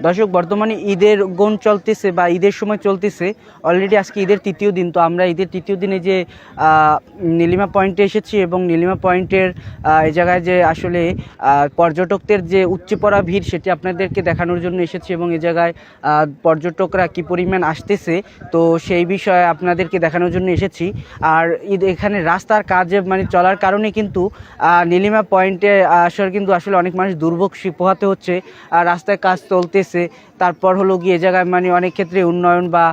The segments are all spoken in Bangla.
দর্শক, বর্তমানে ঈদের গুণ চলতেছে বা ঈদের সময় চলতেছে। অলরেডি আজকে ঈদের তৃতীয় দিন, তো আমরা ঈদের তৃতীয় দিনে যে নীলিমা পয়েন্টে এসেছি এবং নীলিমা পয়েন্টের এই জায়গায় যে আসলে পর্যটকদের যে উপচে পড়া ভিড় সেটি আপনাদেরকে দেখানোর জন্য এসেছি এবং এ জায়গায় পর্যটকরা কি পরিমাণ আসতেছে, তো সেই বিষয়ে আপনাদেরকে দেখানোর জন্য এসেছি। আর ঈদ এখানে রাস্তার কাজে মানে চলার কারণে কিন্তু নীলিমা পয়েন্টে আসার কিন্তু আসলে অনেক মানুষ দুর্ভোগ পোহাতে হচ্ছে। আর রাস্তায় কাজ চলতেছে। তারপর হলো গিয়ে জায়গায় মানে অনেক ক্ষেত্রে উন্নয়ন বা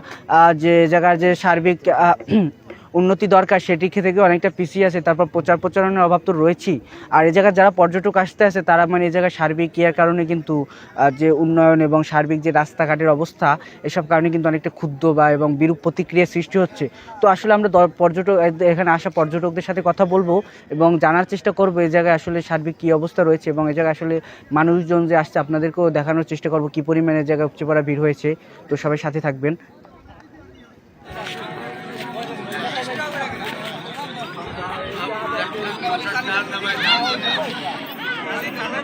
যে জায়গার যে সার্বিক উন্নতি দরকার, সেটি থেকে অনেকটা পিছিয়ে আছে, তারপর প্রচার প্রচারণের অভাব তো রয়েছেই। আর এই জায়গায় যারা পর্যটক আসতে আসে, তারা মানে এই জায়গায় সার্বিক ইয়ার কারণে কিন্তু যে উন্নয়ন এবং সার্বিক যে রাস্তাঘাটের অবস্থা, এসব কারণে কিন্তু অনেকটা ক্ষুদ্র বা এবং বিরূপ প্রতিক্রিয়া সৃষ্টি হচ্ছে। তো আসলে আমরা পর্যটক এখানে আসা পর্যটকদের সাথে কথা বলব এবং জানার চেষ্টা করব এই জায়গায় আসলে সার্বিক কী অবস্থা রয়েছে এবং এই জায়গায় আসলে মানুষজন যে আসছে, আপনাদেরকেও দেখানোর চেষ্টা করব কী পরিমাণে জায়গায় উপচে পড়া ভিড় হয়েছে। তো সবাই সাথে থাকবেন।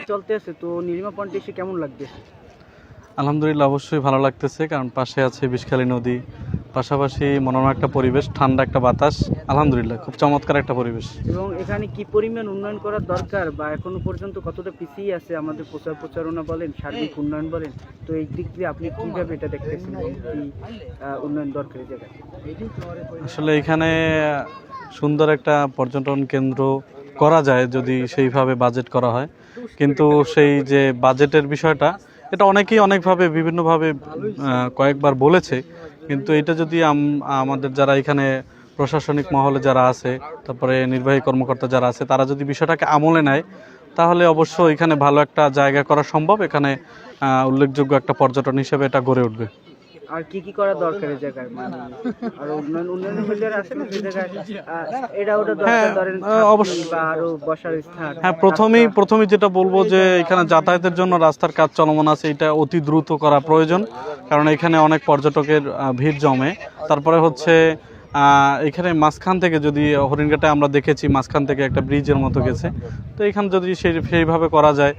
চলতে আছে, তো নীলিমা পয়েন্টে এসে কেমন লাগবে? আলহামদুলিল্লাহ, অবশ্যই ভালো লাগতেছে, কারণ পাশে আছে বিষখালী নদী। পাশাপাশি মনোরম একটা পরিবেশ ঠান্ডা একটা বাতাস আলহামদুলিল্লাহ খুব চমৎকার একটা পরিবেশ। এবং এখানে কি পরিমাণ উন্নয়ন করার দরকার বা এখনও পর্যন্ত কতটা পিছিয়ে আছে আমাদের প্রচার প্রচারণা বলেন সার্বিক উন্নয়ন বলেন তো এই দিক দিয়ে আপনি কীভাবে এটা দেখতেছেন কি উন্নয়ন দরকার এই জায়গায়? আসলে এখানে সুন্দর একটা পর্যটন কেন্দ্র করা যায় যদি সেইভাবে বাজেট করা হয়। কিন্তু সেই যে বাজেটের বিষয়টা এটা অনেকেই অনেকভাবে বিভিন্নভাবে কয়েকবার বলেছে। কিন্তু এটা যদি আম- আমাদের যারা এখানে প্রশাসনিক মহলে যারা আছে, তারপরে নির্বাহী কর্মকর্তা যারা আছে, তারা যদি বিষয়টাকে আমলে নেয়, তাহলে অবশ্য এখানে ভালো একটা জায়গা করা সম্ভব। এখানে উল্লেখযোগ্য একটা পর্যটন হিসেবে এটা গড়ে উঠবে। আর কি কি করা দরকার এই জায়গায়? মানে আর উন্নয়ন উন্নয়ন যারা আছে না? সেই জায়গায় আহ, এটা ওটা দরকার হ্যাঁ, ধরেন অবশ্যই। বা আরও বসার স্থান। হ্যাঁ প্রথমেই প্রথমেই যেটা বলব যে এখানে যাতায়াতের জন্য রাস্তার কাজ চলমান আছে। এটা অতি দ্রুত করা প্রয়োজন কারণ এখানে অনেক পর্যটকের ভিড় জমে। তারপরে হচ্ছে এখানে মাঝখান থেকে যদি হরিণঘাটে আমরা দেখেছি মাঝখান থেকে একটা ব্রিজের মতো গেছে। তো এখানে যদি সেই সেইভাবে করা যায়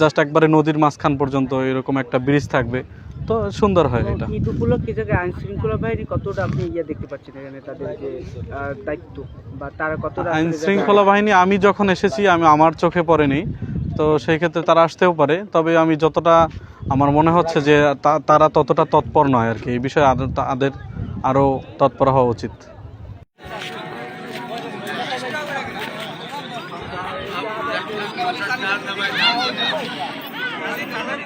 জাস্ট একবারে নদীর মাঝখান পর্যন্ত এরকম একটা ব্রিজ থাকবে। তো সুন্দর হয় এটা। ঈদ উপলক্ষে জায়গায় আইন শৃঙ্খলা বাহিনী কতটা আপনি ইয়ে দেখতে পাচ্ছেন এখানে তাদের যে দায়িত্ব? বা তারা কতটা আইন শৃঙ্খলা বাহিনী আমি যখন এসেছি আমি আমার চোখে পড়েনি। তো সেই ক্ষেত্রে তারা আসতেও পারে। তবে আমি যতটা আমার মনে হচ্ছে যে তারা ততটা তৎপর নয় আর কি। এই বিষয়ে তাদের আরও তৎপর হওয়া উচিত।